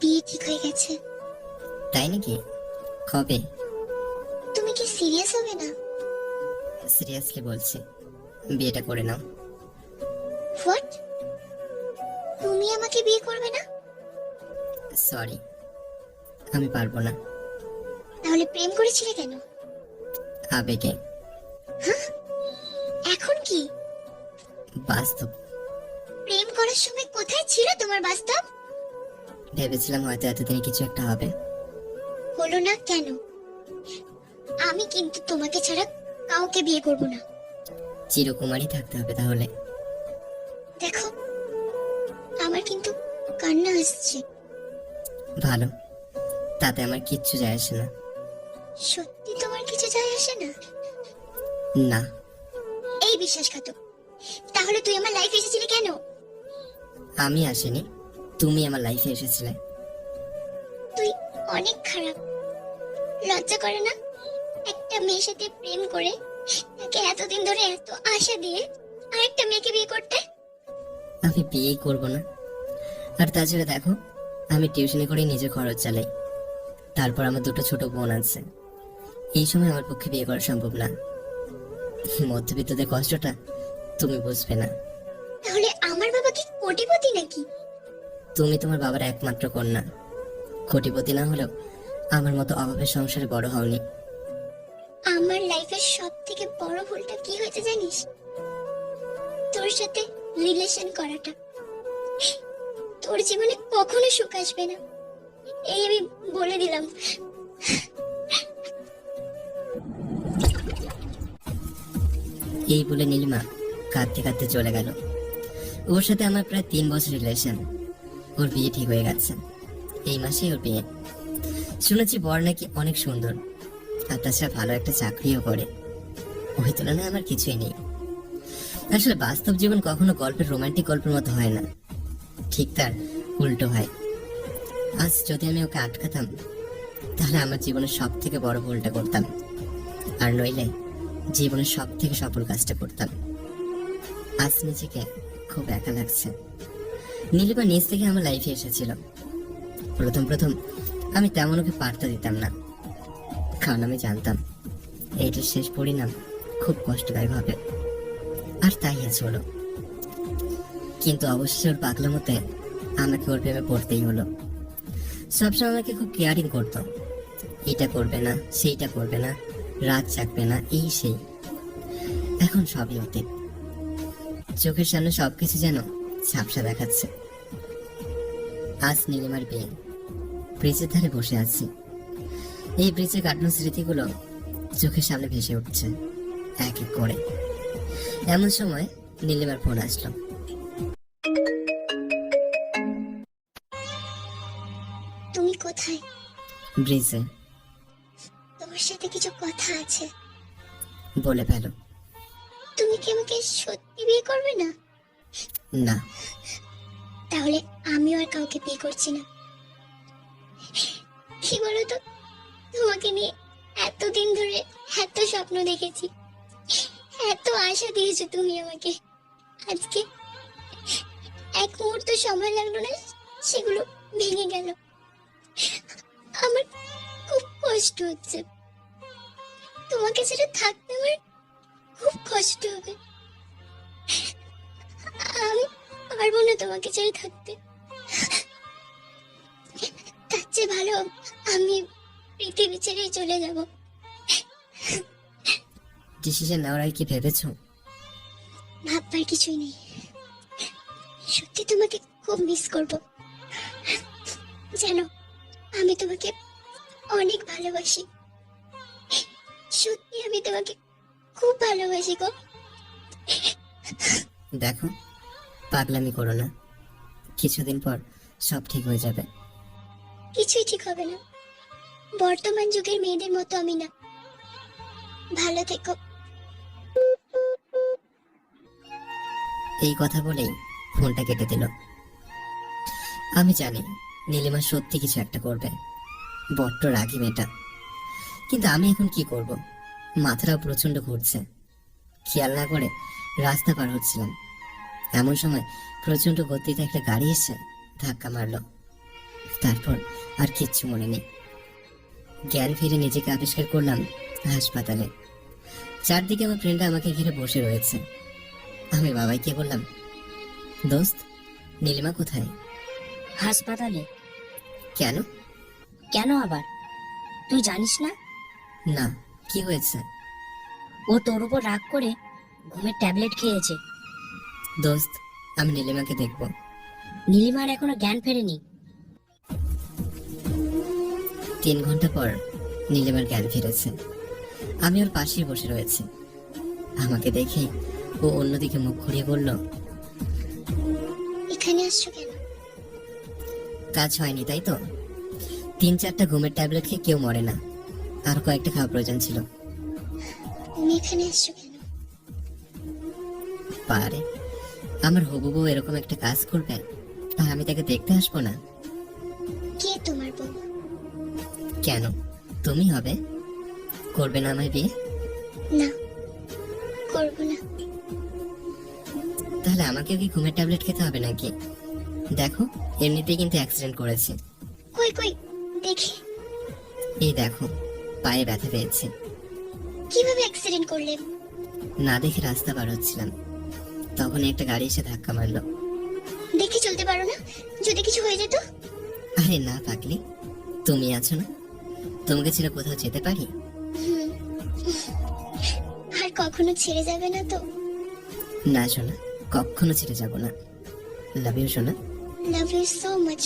বিয়ে ঠিক হয়ে গেছে। তাই নাকি? কবে? তুমি কি সিরিয়াস হবে না? সিরিয়াসলি বলছি। বিয়েটা করে নাও। হোয়াট তুমি আমাকে বিয়ে করবে না? সরি আমি পারব না। তাহলে প্রেম করেছিলে কেন? আবেগে। এখন কি? বাস্তব। প্রেম করার সময় কোথায় ছিল তোমার বাস্তব? ভেবেছিলাম হয়তো এতদিনে কিছু একটা হবে। হলো না কেন? আমি কিন্তু তোমাকে ছাড়া কাউকে বিয়ে করব না। চিরকুমারই থাকতে হবে তাহলে। দেখো আমার কিন্তু কান্না আসছে। ভালো তাতে আমার কিচ্ছু যায় আসে না। সত্যি তোমার কিছু যায় আসে না? না। এই বিশ্বাসঘাতক তাহলে তুই আমার লাইফে এসেছিলি কেন? আমি আসিনি। তুমি আমার লাইফে এসেছিলে। তুই অনেক খারাপ। লজ্জা করে না? একটা মেয়ের সাথে প্রেম করে তাকে এতদিন ধরে এত আশা দিয়ে আরেকটা মেয়েকে বিয়ে করতে? আমি বিয়েই করব না। আর তাছাড়া দেখো আমি টিউশনি করে নিজের খরচ চালাই। তারপর আমার দুটো ছোট বোন আছে। এই সময় আমার পক্ষে বিয়ে করা সম্ভব না। মধ্যবিত্তদের কষ্টটা তুমি বুঝবে না। তাহলে আমার বাবা কি কোটিপতি নাকি? তুমি তোমার বাবার একমাত্র কন্যা। কোটিপতি না হলেও আমার মতো অভাবের সংসারে বড় হওনি। আমার লাইফের সব থেকে বড় ভুলটা কি হয়েছে জানিস? তোর সাথে রিলেশন করাটা। তোর জীবনে কখনো সুখ আসবে না। এই আমি বলে দিলাম। এই বলে নীলিমা কাঁদতে কাঁদতে চলে গেল। ওর সাথে আমার প্রায় তিন বছর রিলেশন ওর বিয়ে ঠিক হয়ে গেছে। এই মাসেই ওর বিয়ে। শুনেছি বর নাকি অনেক সুন্দর। আর তাছাড়া ভালো একটা চাকরিও করে। ওই তুলনায় আমার কিছুই নেই। আসলে বাস্তব জীবন কখনো গল্পের রোমান্টিক গল্পের মতো হয় না। ঠিক তার উল্টো হয়। আজ যদি আমি ওকে আটকাতাম, তাহলে আমার জীবনের সব থেকে বড় ভুলটা করতাম। আর নইলে জীবনের সব থেকে সফল কাজটা করতাম। আজ নিজেকে খুব একা লাগছে। নীলিমা নিজ থেকে আমার লাইফে এসেছিল। প্রথম প্রথম আমি তেমন ওকে পাত্তা দিতাম না। কারণ আমি জানতাম এইটার শেষ পরিণাম খুব কষ্টদায়ক হবে। আর তাই আজ হলো। কিন্তু অবশ্যই ওর পাগলামতে আমাকে ওর প্রেমে পড়তেই হলো। সবসময় আমাকে খুব কেয়ারিং করতো। এটা করবে না, সেইটা করবে না, রাত জাগবে না, এই সেই। এখন সবই অতীত। চোখের সামনে সবকিছু যেন ঝাপসা দেখাচ্ছে। আজ নীলিমার বিয়ে। ব্রিজের ধারে বসে আছি। এই ব্রিজে কাটানো স্মৃতিগুলো চোখের সামনে ভেসে উঠছে এক এক করে। এমন সময় নীলিমার ফোন আসলো। তুমি কোথায়? ব্রিজে। তোমার সাথে কিছু কথা আছে। বলে ফেলো। তুমি কি আমাকে সত্যি বিয়ে করবে না? না। তাহলে আমিও আর কাউকে বিয়ে করছি না। কি বলতো? তোমাকে নিয়ে এতদিন ধরে এত স্বপ্ন দেখেছি। এত আশা দিয়েছ তুমি আমাকে। আজকে এক মুহূর্ত সময় লাগল না, সেগুলো ভেঙে গেল। আমার খুব কষ্ট হচ্ছে। তোমাকে ছেড়ে থাকতে আমার খুব কষ্ট হবে। আমি পারব না তোমাকে ছেড়ে থাকতে। তার চেয়ে ভালো আমি পৃথিবী ছেড়েই চলে যাব। ডিসিশন নেওয়ার কি ভেবেছো? ভাববার কিছুই নেই। সত্যি তোমাকে খুব মিস করব। জানো আমি তোমাকে অনেক ভালোবাসি। সত্যি আমি তোমাকে খুব ভালোবাসি গো। দেখো পাগলামি করো না। কিছুদিন পর সব ঠিক হয়ে যাবে। কিছুই ঠিক হবে না। বর্তমান যুগের মেয়েদের মতো আমি না। ভালো থেকো। এই কথা বলেই ফোনটা কেটে দিল। আমি জানি নীলিমা সত্যি কিছু একটা করবে। বড্ড রাগি মেয়েটা। কিন্তু আমি এখন কি করব? মাথাটাও প্রচণ্ড ঘুরছে। খেয়াল না করে রাস্তা পার হচ্ছিলাম। এমন সময় প্রচণ্ড গতিতে একটা গাড়ি এসে ধাক্কা মারলো। তারপর আর কিচ্ছু মনে নেই। জ্ঞান ফিরে নিজেকে আবিষ্কার করলাম হাসপাতালে। চারদিকে আমার ফ্রেন্ডরা আমাকে ঘিরে বসে রয়েছে। আমি বাবাইকে বললাম দোস্ত নীলিমা কোথায়? হাসপাতালে। কেন? কেন আবার? তুই জানিস না? না কি হয়েছে? ও তোর উপর রাগ করে ঘুমের ট্যাবলেট খেয়েছে। দোস্ত আমি নীলিমাকে দেখব। নীলিমার এখনও জ্ঞান ফেরেনি। তিন ঘণ্টা পর নীলিমার জ্ঞান ফিরেছে। আমি ওর পাশেই বসে রয়েছি। আমাকে দেখে ও অন্যদিকে মুখ ঘুরিয়ে বলল এখানে আসছো কেন? কাজ হয়নি তাই তো? তিন চারটা ঘুমের ট্যাবলেট খেয়ে কেউ মরে না। আর কয়েকটা খাওয়া প্রয়োজন ছিল। তুমি এখানে আসছো কেন? পারে। আমার হবু বউ এরকম একটা কাজ করবে আর আমি তাকে দেখতে আসব না। কে তোমার বউ? কেন? তুমি হবে। করবে না আমায় বিয়ে? না করব না। তাহলে আমাকেও কি ঘুমের ট্যাবলেট খেতে হবে নাকি? দেখো এমনিতেই কিন্তু অ্যাক্সিডেন্ট করেছি। কই কই দেখি। এই দেখো পায়ে ব্যথা পেয়েছে। কীভাবে অ্যাক্সিডেন্ট করলে? না দেখে রাস্তা পার হচ্ছিলাম। তখনই একটা গাড়ি এসে ধাক্কা মারলো। দেখি চলতে পারো না? যদি কিছু হয়ে যেত? আরে না পাগলি তুমি আছো না? তোমাকে ছেড়ে কোথাও যেতে পারি? আর কখনো ছেড়ে যাবে না তো? না শোনা কখনো ছেড়ে যাব না। লাভ ইউ শোনা লাভ ইউ সো মাচ